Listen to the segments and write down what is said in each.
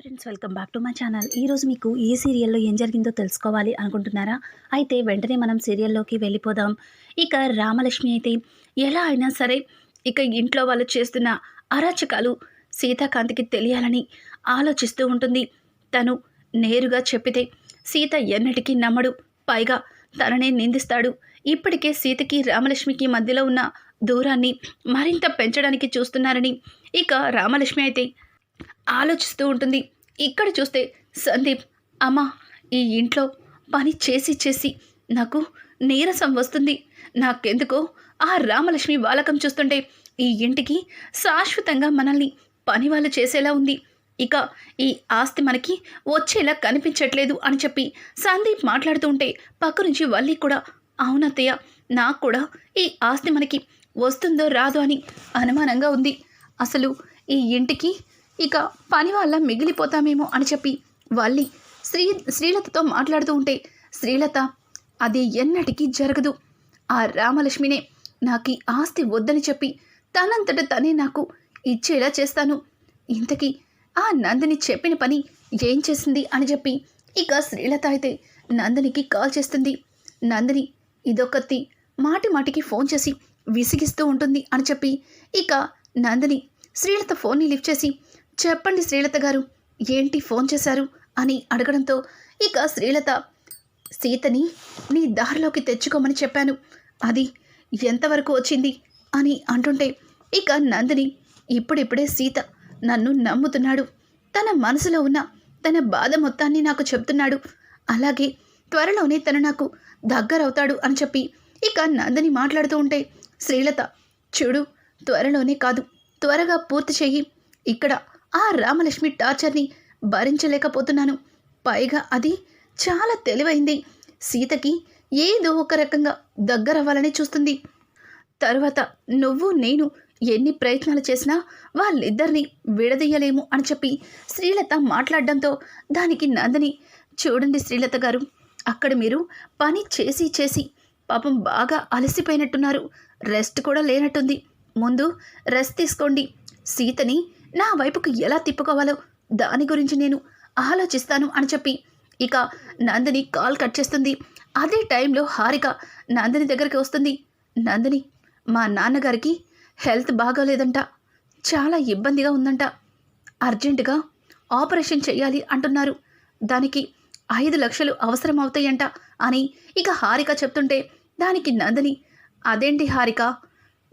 Friends welcome back to my channel. ఈరోజు మీకు ఏ సీరియల్లో ఏం జరిగిందో తెలుసుకోవాలి అనుకుంటున్నారా? అయితే వెంటనే మనం సీరియల్లోకి వెళ్ళిపోదాం. ఇక రామలక్ష్మి అయితే ఎలా అయినా సరే ఇక ఇంట్లో వాళ్ళు చేస్తున్న అరాచకాలు సీతాకాంతికి తెలియాలని ఆలోచిస్తూ ఉంటుంది. తను నేరుగా చెప్పితే సీత ఎన్నటికీ నమ్మడు పైగా తననే నిందిస్తాడు. ఇప్పటికే సీతకి రామలక్ష్మికి మధ్యలో ఉన్న దూరాన్ని మరింత పెంచడానికి చూస్తున్నారని ఇక రామలక్ష్మి అయితే ఆలోచిస్తూ ఉంటుంది. ఇక్కడ చూస్తే సందీప్ అమ్మ ఈ ఇంట్లో పని చేసి చేసి నాకు నీరసం వస్తుంది. నాకెందుకో ఆ రామలక్ష్మి బాలకం చూస్తుంటే ఈ ఇంటికి శాశ్వతంగా మనల్ని పని వాళ్ళు చేసేలా ఉంది. ఇక ఈ ఆస్తి మనకి వచ్చేలా కనిపించట్లేదు అని చెప్పి సందీప్ మాట్లాడుతూ ఉంటే పక్క నుంచి వల్లి కూడా అవునత్తయ్య నాకు కూడా ఈ ఆస్తి మనకి వస్తుందో రాదో అని అనుమానంగా ఉంది. అసలు ఈ ఇంటికి ఇక పని వాళ్ళ మిగిలిపోతామేమో అని చెప్పి వల్లి శ్రీ శ్రీలతతో మాట్లాడుతూ ఉంటే శ్రీలత అది ఎన్నటికీ జరగదు. ఆ రామలక్ష్మినే నాకు ఆస్తి వద్దని చెప్పి తనంతట తనే నాకు ఇచ్చేలా చేస్తాను. ఇంతకీ ఆ నందిని చెప్పిన పని ఏం చేసింది? అని చెప్పి ఇక శ్రీలత అయితే నందినికి కాల్ చేస్తుంది. నందిని ఇదొకత్తి మాటి మాటికి ఫోన్ చేసి విసిగిస్తూ ఉంటుంది అని చెప్పి ఇక నందిని శ్రీలత ఫోన్ని లిఫ్ట్ చేసి చెప్పండి శ్రీలత గారు ఏంటి ఫోన్ చేశారు? అని అడగడంతో ఇక శ్రీలత సీతని నీ దారిలోకి తెచ్చుకోమని చెప్పాను. అది ఎంతవరకు వచ్చింది? అని అంటుంటే ఇక నందిని ఇప్పుడిప్పుడే సీత నన్ను నమ్ముతున్నాడు. తన మనసులో ఉన్న తన బాధ మొత్తాన్ని నాకు చెప్తున్నాడు. అలాగే త్వరలోనే తను నాకు దగ్గరవుతాడు అని చెప్పి ఇక నందిని మాట్లాడుతూ ఉంటే శ్రీలత చూడు త్వరలోనే కాదు త్వరగా పూర్తి చెయ్యి. ఇక్కడ ఆ రామలక్ష్మి టార్చర్ని భరించలేకపోతున్నాను. పైగా అది చాలా తెలివైంది. సీతకి ఏదో ఒక రకంగా దగ్గరవ్వాలని చూస్తుంది. తరువాత నువ్వు నేను ఎన్ని ప్రయత్నాలు చేసినా వాళ్ళిద్దరిని విడదీయలేము అని చెప్పి శ్రీలత మాట్లాడడంతో దానికి నందని చూడండి శ్రీలత గారు అక్కడ మీరు పని చేసి చేసి పాపం బాగా అలసిపోయినట్టున్నారు. రెస్ట్ కూడా లేనట్టుంది. ముందు రెస్ట్ తీసుకోండి. సీతని నా వైపుకు ఎలా తిప్పుకోవాలో దాని గురించి నేను ఆలోచిస్తాను అని చెప్పి. ఇక నందిని కాల్ కట్ చేస్తుంది. అదే టైంలో హారిక నందిని దగ్గరికి వస్తుంది. నందిని మా నాన్నగారికి హెల్త్ బాగాలేదంట. చాలా ఇబ్బందిగా ఉందంట. అర్జెంటుగా ఆపరేషన్ చేయాలి అంటున్నారు. దానికి ఐదు లక్షలు అవసరం అవుతాయంట అని ఇక హారిక చెప్తుంటే దానికి నందిని అదేంటి హారిక?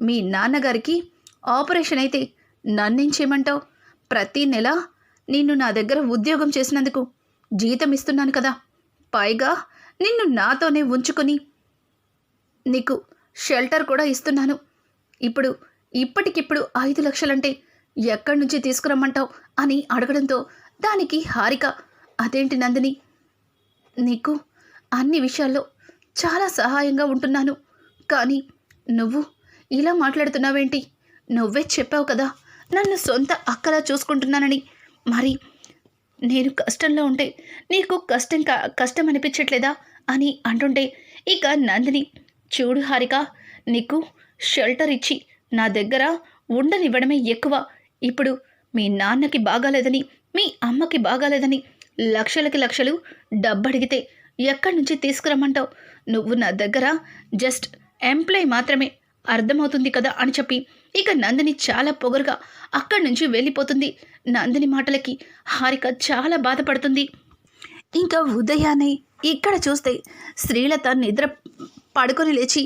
మీ నాన్నగారికి ఆపరేషన్ అయితే నన్నేం చేయమంటావు? ప్రతి నెల నిన్ను నా దగ్గర ఉద్యోగం చేసినందుకు జీతం ఇస్తున్నాను కదా. పైగా నిన్ను నాతోనే ఉంచుకొని నీకు షెల్టర్ కూడా ఇస్తున్నాను. ఇప్పుడు ఇప్పటికిప్పుడు ఐదు లక్షలంటే ఎక్కడి నుంచి తీసుకురమ్మంటావు అని అడగడంతో దానికి హారిక అదేంటి నందిని నీకు అన్ని విషయాల్లో చాలా సహాయంగా ఉంటున్నాను. కానీ నువ్వు ఇలా మాట్లాడుతున్నావేంటి? నువ్వే చెప్పావు కదా నన్ను సొంత అక్కలా చూసుకుంటున్నానని. మరి నేను కష్టంలో ఉంటే నీకు కష్టం కష్టం అనిపించట్లేదా? అని అంటుంటే ఇక నందిని చూడు హారిక నీకు షెల్టర్ ఇచ్చి నా దగ్గర ఉండనివ్వడమే ఎక్కువ. ఇప్పుడు మీ నాన్నకి బాగాలేదని మీ అమ్మకి బాగాలేదని లక్షలకి లక్షలు డబ్బడిగితే ఎక్కడి నుంచి తీసుకురమ్మంటావు? నువ్వు నా దగ్గర జస్ట్ ఎంప్లాయ్ మాత్రమే అర్థమవుతుంది కదా అని చెప్పి ఇక నందిని చాలా పొగరుగా అక్కడి నుంచి వెళ్ళిపోతుంది నందిని మాటలకి. హారిక చాలా బాధపడుతుంది. ఇంకా ఉదయాన్నే ఇక్కడ చూస్తే శ్రీలత నిద్ర పడుకొని లేచి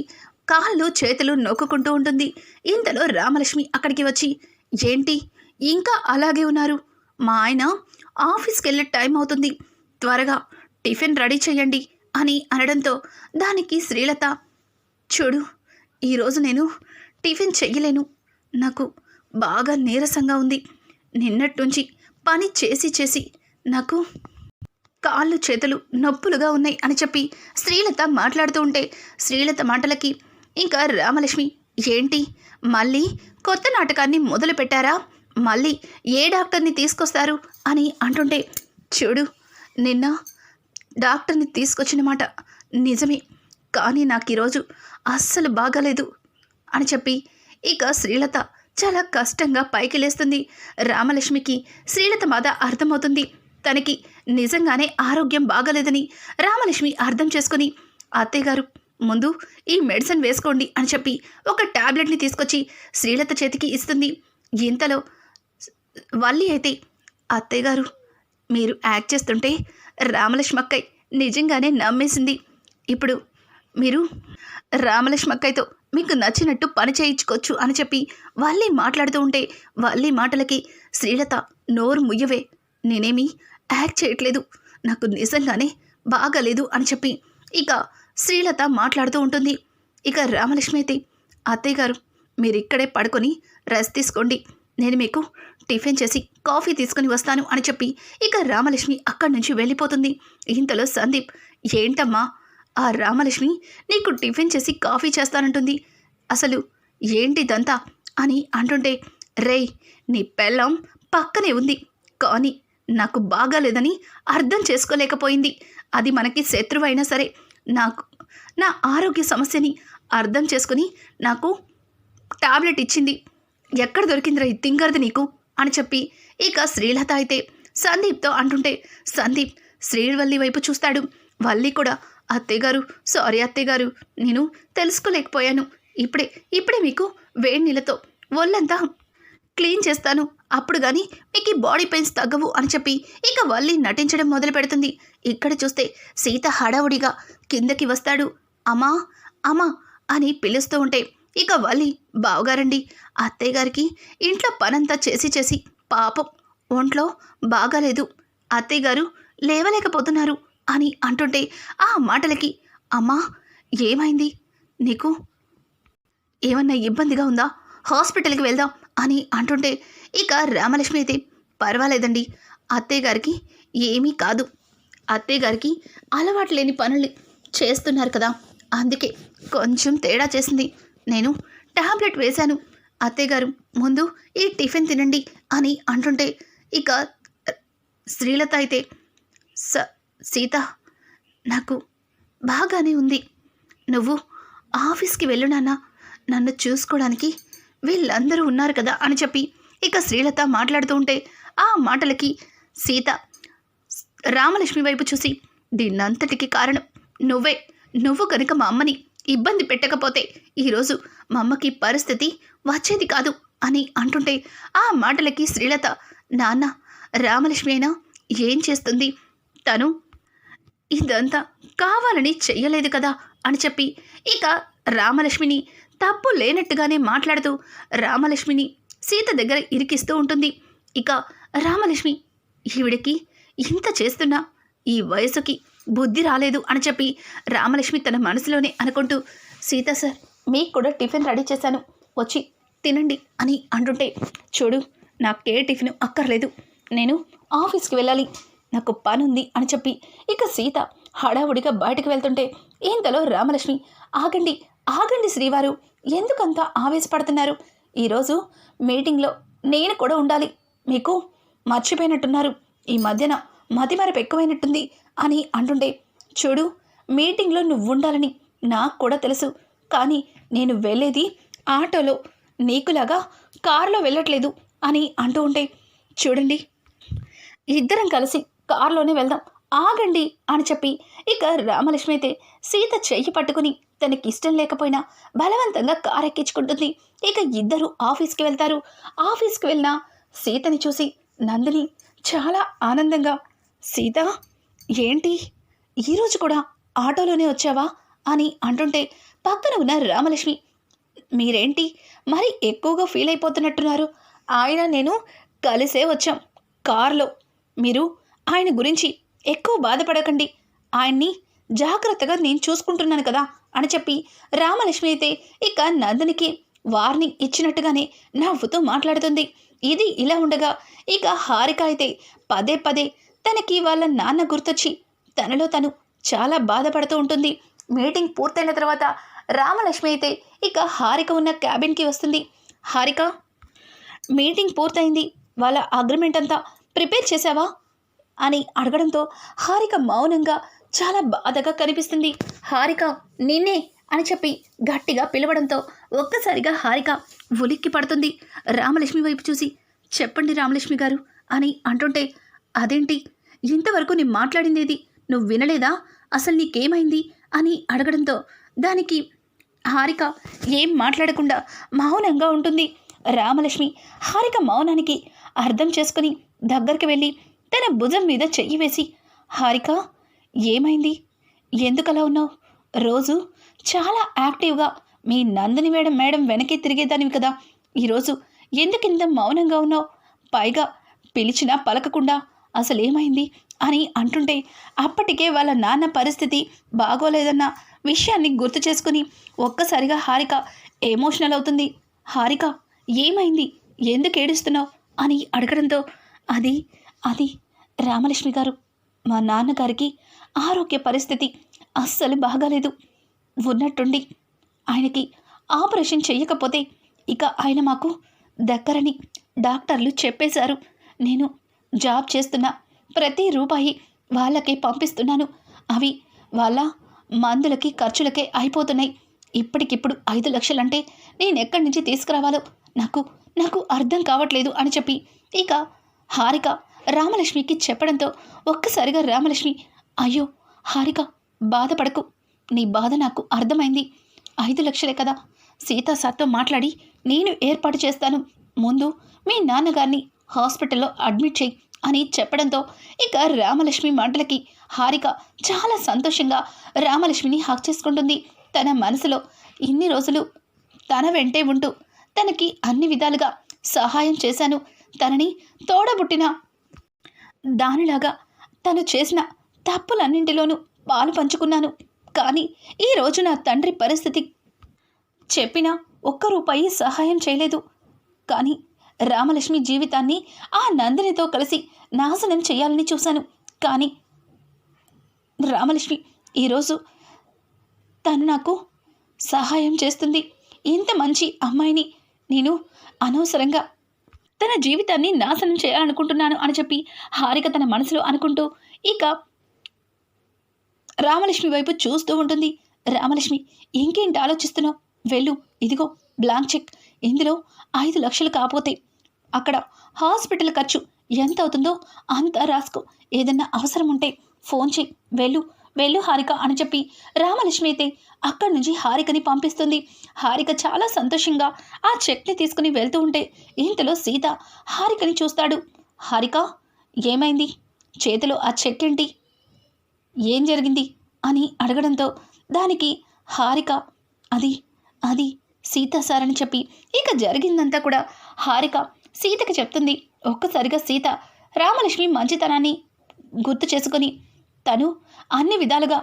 కాళ్ళు చేతులు నొక్కుకుంటూ ఉంటుంది. ఇంతలో రామలక్ష్మి అక్కడికి వచ్చి ఏంటి? ఇంకా అలాగే ఉన్నారు? మా ఆయన ఆఫీస్కి వెళ్ళే టైం అవుతుంది. త్వరగా టిఫిన్ రెడీ చేయండి అని అనడంతో దానికి శ్రీలత చూడు ఈరోజు నేను టిఫిన్ చెయ్యలేను. నాకు బాగా నీరసంగా ఉంది. నిన్నట్టుంచి పని చేసి చేసి నాకు కాళ్ళు చేతులు నొప్పులుగా ఉన్నాయి అని చెప్పి శ్రీలత మాట్లాడుతూ ఉంటే శ్రీలత మాటలకి ఇంకా రామలక్ష్మి ఏంటి? మళ్ళీ కొత్త నాటకాన్ని మొదలుపెట్టారా మళ్ళీ ఏ డాక్టర్ని తీసుకొస్తారు? అని అంటుంటే చూడు నిన్న డాక్టర్ని తీసుకొచ్చిన మాట నిజమే కానీ నాకు ఈరోజు అస్సలు బాగాలేదు అని చెప్పి ఇక శ్రీలత చాలా కష్టంగా పైకి లేస్తుంది. రామలక్ష్మికి శ్రీలత బాధ అర్థమవుతుంది. తనకి నిజంగానే ఆరోగ్యం బాగలేదని రామలక్ష్మి అర్థం చేసుకుని అత్తయ్యగారు ముందు ఈ మెడిసిన్ వేసుకోండి అని చెప్పి ఒక టాబ్లెట్ని తీసుకొచ్చి శ్రీలత చేతికి ఇస్తుంది. ఇంతలో వల్లి అయితే అత్తయ్య గారు మీరు యాక్ట్ చేస్తుంటే రామలక్ష్మక్కయ్య నిజంగానే నమ్మేసింది. ఇప్పుడు మీరు రామలక్ష్మక్కయ్యతో మీకు నచ్చినట్టు పని చేయించుకోవచ్చు అని చెప్పి వాళ్ళే మాట్లాడుతూ ఉంటే వాళ్ళే మాటలకి శ్రీలత నోరు ముయ్యవే. నేనేమి యాక్ట్ చేయట్లేదు. నాకు నిజంగానే బాగలేదు అని చెప్పి ఇక శ్రీలత మాట్లాడుతూ ఉంటుంది. ఇక రామలక్ష్మి అయితే అత్తయ్య గారు మీరు ఇక్కడే పడుకొని రెస్ట్ తీసుకోండి. నేను మీకు టిఫిన్ చేసి కాఫీ తీసుకుని వస్తాను అని చెప్పి ఇక రామలక్ష్మి అక్కడి నుంచి వెళ్ళిపోతుంది. ఇంతలో సందీప్ ఏంటమ్మా ఆ రామలక్ష్మి నీకు టిఫిన్ చేసి కాఫీ చేస్తానంటుంది. అసలు ఏంటిదంతా అని అంటుంటే రేయ్ నీ పెళ్ళం పక్కనే ఉంది. కానీ నాకు బాగాలేదని అర్థం చేసుకోలేకపోయింది. అది మనకి శత్రువైనా సరే నాకు నా ఆరోగ్య సమస్యని అర్థం చేసుకుని నాకు టాబ్లెట్ ఇచ్చింది. ఎక్కడ దొరికిందిరా ఈ తింగరది నీకు? అని చెప్పి ఇక శ్రీలత అయితే సందీప్తో అంటుంటే సందీప్ శ్రీవల్లి వైపు చూస్తాడు. వల్లి కూడా అత్తయ్యగారు సారీ అత్తయ్యగారు నేను తెలుసుకోలేకపోయాను. ఇప్పుడే ఇప్పుడే మీకు వేడి నీళ్ళతో ఒళ్ళంతా క్లీన్ చేస్తాను. అప్పుడు కానీ మీకు ఈ బాడీ పెయిన్స్ తగ్గవు అని చెప్పి ఇక వల్లి నటించడం మొదలు పెడుతుంది. ఇక్కడ చూస్తే సీత హడావుడిగా కిందకి వస్తాడు. అమ్మా అమ్మా అని పిలుస్తూ ఉంటే ఇక వల్లి బావగారండి అత్తయ్య గారికి ఇంట్లో పనంతా చేసి చేసి పాపం ఒంట్లో బాగాలేదు. అత్తయ్య గారు లేవలేకపోతున్నారు. అని అంటుంటే ఆ మాటలకి అమ్మా ఏమైంది? నీకు ఏమన్నా ఇబ్బందిగా ఉందా? హాస్పిటల్కి వెళ్దాం అని అంటుంటే ఇక రామలక్ష్మి అయితే పర్వాలేదండి అత్తయ్య గారికి ఏమీ కాదు. అత్తయ్య గారికి అలవాటు లేని పనులు చేస్తున్నారు కదా అందుకే కొంచెం తేడా చేసింది. నేను టాబ్లెట్ వేశాను. అత్తయ్య గారు ముందు ఈ టిఫిన్ తినండి అని అంటుంటే ఇక శ్రీలత అయితే స సీత నాకు బాగానే ఉంది. నువ్వు ఆఫీస్కి వెళ్ళు నాన్న. నన్ను చూసుకోవడానికి వీళ్ళందరూ ఉన్నారు కదా అని చెప్పి ఇక శ్రీలత మాట్లాడుతూ ఉంటే ఆ మాటలకి సీత రామలక్ష్మి వైపు చూసి దీన్నంతటికి కారణం నువ్వే. నువ్వు కనుక మా అమ్మని ఇబ్బంది పెట్టకపోతే ఈరోజు మా అమ్మకి పరిస్థితి వచ్చేది కాదు అని అంటుంటే ఆ మాటలకి శ్రీలత నాన్న రామలక్ష్మి అయినా ఏం చేస్తుంది? తను ఇదంతా కావాలని చెయ్యలేదు కదా అని చెప్పి ఇక రామలక్ష్మిని తప్పు లేనట్టుగానే మాట్లాడుతూ రామలక్ష్మిని సీత దగ్గర ఇరికిస్తూ ఉంటుంది. ఇక రామలక్ష్మి ఈవిడికి ఇంత చేస్తున్నా? ఈ వయసుకి బుద్ధి రాలేదు అని చెప్పి రామలక్ష్మి తన మనసులోనే అనుకుంటూ సీత సార్ మీకు కూడా టిఫిన్ రెడీ చేశాను. వచ్చి తినండి అని అంటుంటే చూడు నాకే టిఫిన్ అక్కర్లేదు. నేను ఆఫీస్కి వెళ్ళాలి. నాకు పని ఉంది అని చెప్పి ఇక సీత హడావుడిగా బయటకు వెళ్తుంటే ఇంతలో రామలక్ష్మి ఆగండి ఆగండి శ్రీవారు ఎందుకంత ఆవేశపడుతున్నారు? ఈరోజు మీటింగ్లో నేను కూడా ఉండాలి. మీకు మర్చిపోయినట్టున్నారు. ఈ మధ్యన మతిమరపు ఎక్కువైనట్టుంది అని అంటుండే చూడు మీటింగ్లో నువ్వు ఉండాలని నాకు కూడా తెలుసు. కానీ నేను వెళ్ళేది ఆటోలో. నీకులాగా కారులో వెళ్ళట్లేదు అని అంటూ ఉంటే చూడండి ఇద్దరం కలిసి కారులోనే వెళ్దాం. ఆగండి అని చెప్పి ఇక రామలక్ష్మి అయితే సీత చెయ్యి పట్టుకుని తనకి ఇష్టం లేకపోయినా బలవంతంగా కారు ఎక్కించుకుంటుంది. ఇక ఇద్దరు ఆఫీస్కి వెళ్తారు. ఆఫీస్కి వెళ్ళిన సీతని చూసి నందిని చాలా ఆనందంగా సీత ఏంటి? ఈరోజు కూడా ఆటోలోనే వచ్చావా? అని అంటుంటే పక్కన ఉన్న రామలక్ష్మి మీరేంటి? మరి ఎక్కువగా ఫీల్ అయిపోతున్నట్టున్నారు. ఆయన నేను కలిసే వచ్చాం కారులో. మీరు ఆయన గురించి ఎక్కువ బాధపడకండి. ఆయన్ని జాగ్రత్తగా నేను చూసుకుంటున్నాను కదా అని చెప్పి రామలక్ష్మి అయితే ఇక నందనికి వార్నింగ్ ఇచ్చినట్టుగానే నవ్వుతూ మాట్లాడుతుంది. ఇది ఇలా ఉండగా ఇక హారిక అయితే పదే పదే తనకి వాళ్ళ నాన్న గుర్తొచ్చి తనలో తను చాలా బాధపడుతూ ఉంటుంది. మీటింగ్ పూర్తయిన తర్వాత రామలక్ష్మి అయితే ఇక హారిక ఉన్న క్యాబిన్కి వస్తుంది. హారిక మీటింగ్ పూర్తయింది. వాళ్ళ అగ్రిమెంట్ అంతా ప్రిపేర్ చేసావా? అని అడగడంతో హారిక మౌనంగా చాలా బాధగా కనిపిస్తుంది. హారిక నిన్నే అని చెప్పి గట్టిగా పిలవడంతో ఒక్కసారిగా హారిక ఉలిక్కి పడుతుంది. రామలక్ష్మి వైపు చూసి చెప్పండి రామలక్ష్మి గారు అని అంటుంటే అదేంటి? ఇంతవరకు నేను మాట్లాడిందేది నువ్వు వినలేదా? అసలు నీకేమైంది? అని అడగడంతో దానికి హారిక ఏం మాట్లాడకుండా మౌనంగా ఉంటుంది. రామలక్ష్మి హారిక మౌనానికి అర్థం చేసుకుని దగ్గరికి వెళ్ళి తన భుజం మీద చెయ్యి వేసి హారిక ఏమైంది? ఎందుకలా ఉన్నావు? రోజు చాలా యాక్టివ్గా మీ నందిని మేడం మేడం వెనక్కి తిరిగేదానివి కదా. ఈరోజు ఎందుకు ఇంత మౌనంగా ఉన్నావు? పైగా పిలిచినా పలకకుండా అసలేమైంది? అని అంటుంటే అప్పటికే వాళ్ళ నాన్న పరిస్థితి బాగోలేదన్న విషయాన్ని గుర్తు చేసుకుని ఒక్కసారిగా హారిక ఎమోషనల్ అవుతుంది. హారిక ఏమైంది? ఎందుకు ఏడుస్తున్నావు? అని అడగడంతో అది అది రామలక్ష్మి గారు మా నాన్నగారికి ఆరోగ్య పరిస్థితి అస్సలు బాగాలేదు. ఉన్నట్టుండి ఆయనకి ఆపరేషన్ చేయకపోతే ఇక ఆయన మాకు దగ్గరని డాక్టర్లు చెప్పేశారు. నేను జాబ్ చేస్తున్న ప్రతి రూపాయి వాళ్ళకే పంపిస్తున్నాను. అవి వాళ్ళ మందులకి ఖర్చులకే అయిపోతున్నాయి. ఇప్పటికిప్పుడు ఐదు లక్షలంటే నేను ఎక్కడి నుంచి తీసుకురావాలో? నాకు నాకు అర్థం కావట్లేదు అని చెప్పి ఇక హారిక రామలక్ష్మికి చెప్పడంతో ఒక్కసారిగా రామలక్ష్మి అయ్యో హారిక బాధపడకు. నీ బాధ నాకు అర్థమైంది. ఐదు లక్షలే కదా. సీతా సార్తో మాట్లాడి నేను ఏర్పాటు చేస్తాను. ముందు మీ నాన్నగారిని హాస్పిటల్లో అడ్మిట్ చేయి అని చెప్పడంతో ఇక రామలక్ష్మి మాటలకి హారిక చాలా సంతోషంగా రామలక్ష్మిని హక్ చేసుకుంటుంది. తన మనసులో ఇన్ని రోజులు తన వెంటే ఉంటూ తనకి అన్ని విధాలుగా సహాయం చేశాను. తనని తోడబుట్టిన దానిలాగా తను చేసిన తప్పులన్నింటిలోనూ పాలు పంచుకున్నాను. కానీ ఈరోజు నా తండ్రి పరిస్థితి చెప్పినా ఒక్క రూపాయి సహాయం చేయలేదు. కానీ రామలక్ష్మి జీవితాన్ని ఆ నందినితో కలిసి నాశనం చేయాలని చూశాను. కానీ రామలక్ష్మి ఈరోజు తను నాకు సహాయం చేస్తుంది. ఇంత మంచి అమ్మాయిని నేను అనవసరంగా తన జీవితాన్ని నాశనం చేయాలనుకుంటున్నాను అని చెప్పి హారిక తన మనసులో అనుకుంటూ ఇక రామలక్ష్మి వైపు చూస్తూ ఉంటుంది. రామలక్ష్మి ఇంకేంటి ఆలోచిస్తున్నావు? వెళ్ళు ఇదిగో బ్లాంక్ చెక్. ఇందులో ఐదు లక్షలు కాకపోతే అక్కడ హాస్పిటల్ ఖర్చు ఎంత అవుతుందో అంత రాసుకో. ఏదన్నా అవసరం ఉంటే ఫోన్ చేయి వెళ్ళు వెళ్ళు హారిక అని చెప్పి రామలక్ష్మి అయితే అక్కడి నుంచి హారికని పంపిస్తుంది. హారిక చాలా సంతోషంగా ఆ చెక్ని తీసుకుని వెళ్తూ ఉంటే ఇంతలో సీత హారికని చూస్తాడు. హారిక ఏమైంది? చేతిలో ఆ చెక్ ఏంటి? ఏం జరిగింది? అని అడగడంతో దానికి హారిక అది అది సీత సార్ అని చెప్పి ఇక జరిగిందంతా కూడా హారిక సీతకి చెప్తుంది. ఒక్కసారిగా సీత రామలక్ష్మి మంచితనాన్ని గుర్తు చేసుకొని తను అన్ని విధాలుగా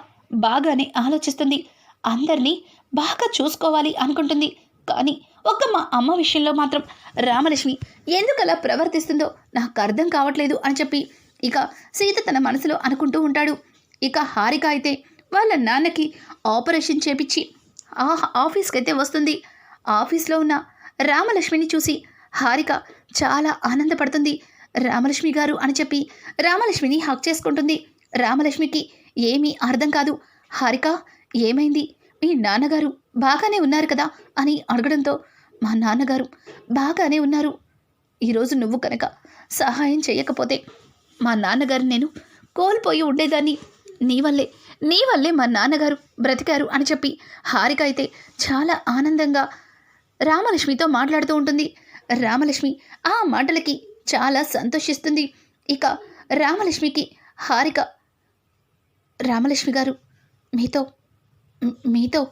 బాగానే ఆలోచిస్తుంది. అందరినీ బాగా చూసుకోవాలి అనుకుంటుంది. కానీ ఒక్క మా అమ్మ విషయంలో మాత్రం రామలక్ష్మి ఎందుకలా ప్రవర్తిస్తుందో నాకు అర్థం కావట్లేదు అని చెప్పి ఇక సీత తన మనసులో అనుకుంటూ ఉంటాడు. ఇక హారిక అయితే వాళ్ళ నాన్నకి ఆపరేషన్ చేపించి ఆ ఆఫీస్కి అయితే వస్తుంది. ఆఫీస్లో ఉన్న రామలక్ష్మిని చూసి హారిక చాలా ఆనందపడుతుంది. రామలక్ష్మి గారు అని చెప్పి రామలక్ష్మిని హక్ చేసుకుంటుంది. రామలక్ష్మికి ఏమీ అర్థం కాదు. హారిక ఏమైంది? మీ నాన్నగారు బాగానే ఉన్నారు కదా? అని అడగడంతో మా నాన్నగారు బాగానే ఉన్నారు. ఈరోజు నువ్వు కనుక సహాయం చేయకపోతే మా నాన్నగారు నేను కోల్పోయి ఉండేదాన్ని. నీ వల్లే నీ వల్లే మా నాన్నగారు బ్రతికారు అని చెప్పి హారిక అయితే చాలా ఆనందంగా రామలక్ష్మితో మాట్లాడుతూ ఉంటుంది. రామలక్ష్మి ఆ మాటలకి చాలా సంతోషిస్తుంది. ఇక రామలక్ష్మికి హారిక రామలక్ష్మి గారు మీతో మీతో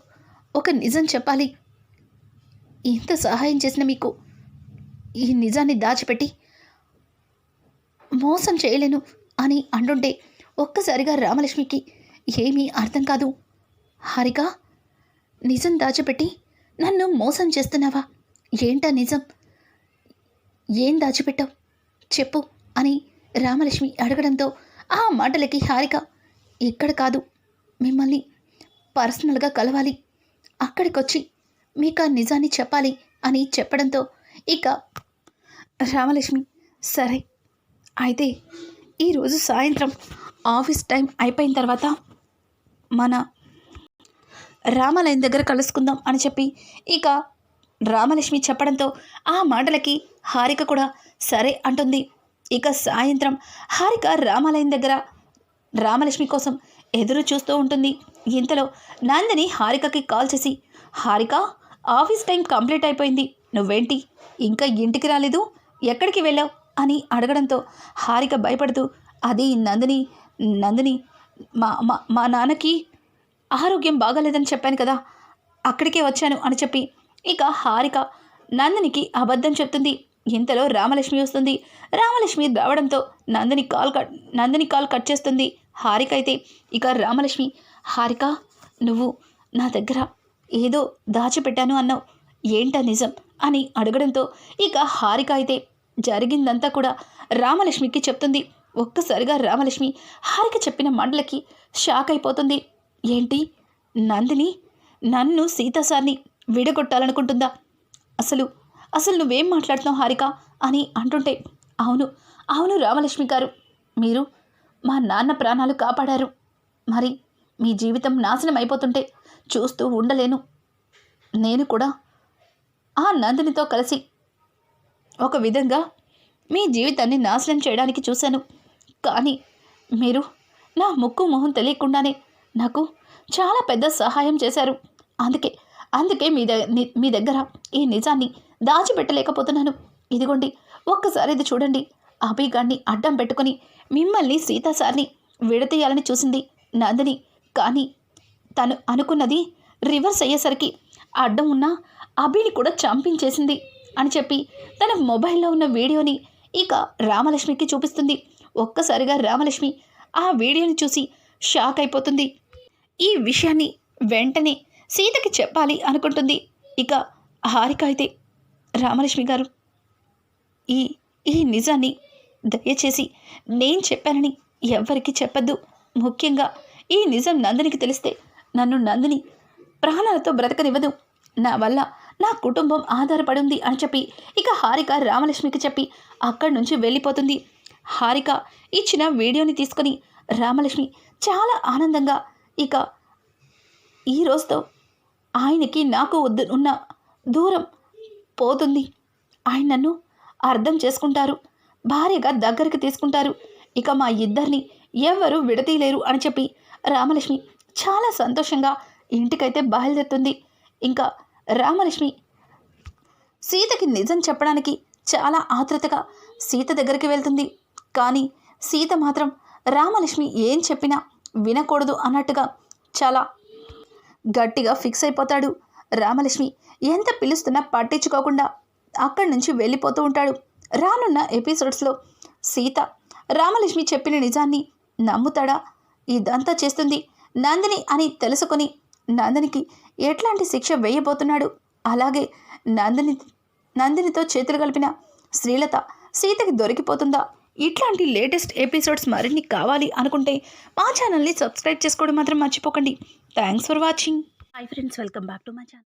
ఒక నిజం చెప్పాలి. ఇంత సహాయం చేసిన మీకు ఈ నిజాన్ని దాచిపెట్టి మోసం చేయలేను అని అంటుంటే ఒక్కసారిగా రామలక్ష్మికి ఏమీ అర్థం కాదు. హారిక నిజం దాచిపెట్టి నన్ను మోసం చేస్తున్నావా? ఏంటా నిజం? ఏం దాచిపెట్టావు? చెప్పు అని రామలక్ష్మి అడగడంతో ఆ మాటలకి హారిక ఇక్కడ కాదు. మిమ్మల్ని పర్సనల్గా కలవాలి. అక్కడికొచ్చి మీకు ఆ నిజాన్ని చెప్పాలి అని చెప్పడంతో ఇక రామలక్ష్మి సరే. అయితే ఈరోజు సాయంత్రం ఆఫీస్ టైం అయిపోయిన తర్వాత మన రామాలయం దగ్గర కలుసుకుందాం అని చెప్పి ఇక రామలక్ష్మి చెప్పడంతో ఆ మాటలకి హారిక కూడా సరే అంటుంది. ఇక సాయంత్రం హారిక రామాలయం దగ్గర రామలక్ష్మి కోసం ఎదురు చూస్తూ ఉంటుంది. ఇంతలో నందిని హారికకి కాల్ చేసి హారిక ఆఫీస్ టైం కంప్లీట్ అయిపోయింది. నువ్వేంటి? ఇంకా ఇంటికి రాలేదు? ఎక్కడికి వెళ్ళావు? అని అడగడంతో హారిక భయపడుతూ అది నందిని నందిని మా మా మా నాన్నకి ఆరోగ్యం బాగాలేదని చెప్పాను కదా అక్కడికే వచ్చాను అని చెప్పి ఇక హారిక నందినికి అబద్ధం చెప్తుంది. ఇంతలో రామలక్ష్మి వస్తుంది. రామలక్ష్మి రావడంతో Nandini call cut Nandini call cut చేస్తుంది. హారిక అయితే ఇక రామలక్ష్మి హారిక నువ్వు నా దగ్గర ఏదో దాచిపెట్టాను అన్నావు. ఏంటా నిజం? అని అడగడంతో ఇక హారిక అయితే జరిగిందంతా కూడా రామలక్ష్మికి చెప్తుంది. ఒక్కసారిగా రామలక్ష్మి హారిక చెప్పిన మాటలకి షాక్ అయిపోతుంది. ఏంటి? నందిని? నన్ను సీతాసార్ని విడగొట్టాలనుకుంటుందా? అసలు అసలు నువ్వేం మాట్లాడుతున్నావు హారిక? అని అంటుంటే అవును అవును రామలక్ష్మి గారు. మీరు మా నాన్న ప్రాణాలు కాపాడారు. మరి మీ జీవితం నాశనం అయిపోతుంటే చూస్తూ ఉండలేను. నేను కూడా ఆ నందినితో కలిసి ఒక విధంగా మీ జీవితాన్ని నాశనం చేయడానికి చూశాను. కానీ మీరు నా ముక్కు మొహం తెలియకుండానే నాకు చాలా పెద్ద సహాయం చేశారు. అందుకే అందుకే మీ దగ్గర మీ దగ్గర ఈ నిజాన్ని దాచిపెట్టలేకపోతున్నాను. ఇదిగోండి ఒక్కసారి ఇది చూడండి. అభిగాన్ని అడ్డం పెట్టుకొని మిమ్మల్ని సీతా సార్ని విడతీయాలని చూసింది నందిని. కానీ తను అనుకున్నది రివర్స్ అయ్యేసరికి అడ్డం ఉన్న అభిని కూడా చంపించేసింది అని చెప్పి తన మొబైల్లో ఉన్న వీడియోని ఇక రామలక్ష్మికి చూపిస్తుంది. ఒక్కసారిగా రామలక్ష్మి ఆ వీడియోని చూసి షాక్ అయిపోతుంది. ఈ విషయాన్ని వెంటనే సీతకి చెప్పాలి అనుకుంటుంది ఇక హారిక అయితే. రామలక్ష్మి గారు ఈ ఈ నిజాన్ని దయచేసి నేను చెప్పానని ఎవ్వరికీ చెప్పద్దు. ముఖ్యంగా ఈ నిజం నందినికి తెలిస్తే నన్ను నందిని ప్రాణాలతో బ్రతకనివ్వదు. నా వల్ల నా కుటుంబం ఆధారపడి ఉంది అని చెప్పి ఇక హారిక రామలక్ష్మికి చెప్పి అక్కడి నుంచి వెళ్ళిపోతుంది. హారిక ఇచ్చిన వీడియోని తీసుకొని రామలక్ష్మి చాలా ఆనందంగా ఇక ఈ రోజుతో ఆయనకి నాకు వద్దు ఉన్న దూరం పోతుంది. ఆయన నన్ను అర్థం చేసుకుంటారు. భార్యగా దగ్గరికి తీసుకుంటారు. ఇక మా ఇద్దరిని ఎవరు విడతీయలేరు అని చెప్పి రామలక్ష్మి చాలా సంతోషంగా ఇంటికైతే బయలుదేరుతుంది. ఇంకా రామలక్ష్మి సీతకి నిజం చెప్పడానికి చాలా ఆతృతగా సీత దగ్గరికి వెళ్తుంది. కానీ సీత మాత్రం రామలక్ష్మి ఏం చెప్పినా వినకూడదు అన్నట్టుగా చాలా గట్టిగా ఫిక్స్ అయిపోతాడు. రామలక్ష్మి ఎంత పిలుస్తున్నా పట్టించుకోకుండా అక్కడి నుంచి వెళ్ళిపోతూ ఉంటాడు. రానున్న ఎపిసోడ్స్లో సీత రామలక్ష్మి చెప్పిన నిజాన్ని నమ్ముతాడా? ఇదంతా చేస్తుంది నందిని అని తెలుసుకొని నందినికి ఎట్లాంటి శిక్ష వేయబోతున్నాడు? అలాగే నందిని నందినితో చేతులు కలిపిన శ్రీలత సీతకి దొరికిపోతుందా? ఇట్లాంటి లేటెస్ట్ ఎపిసోడ్స్ మరిన్ని కావాలి అనుకుంటే మా ఛానల్ని సబ్స్క్రైబ్ చేసుకోవడం మాత్రం మర్చిపోకండి. Thanks for watching. Hi friends welcome back to my channel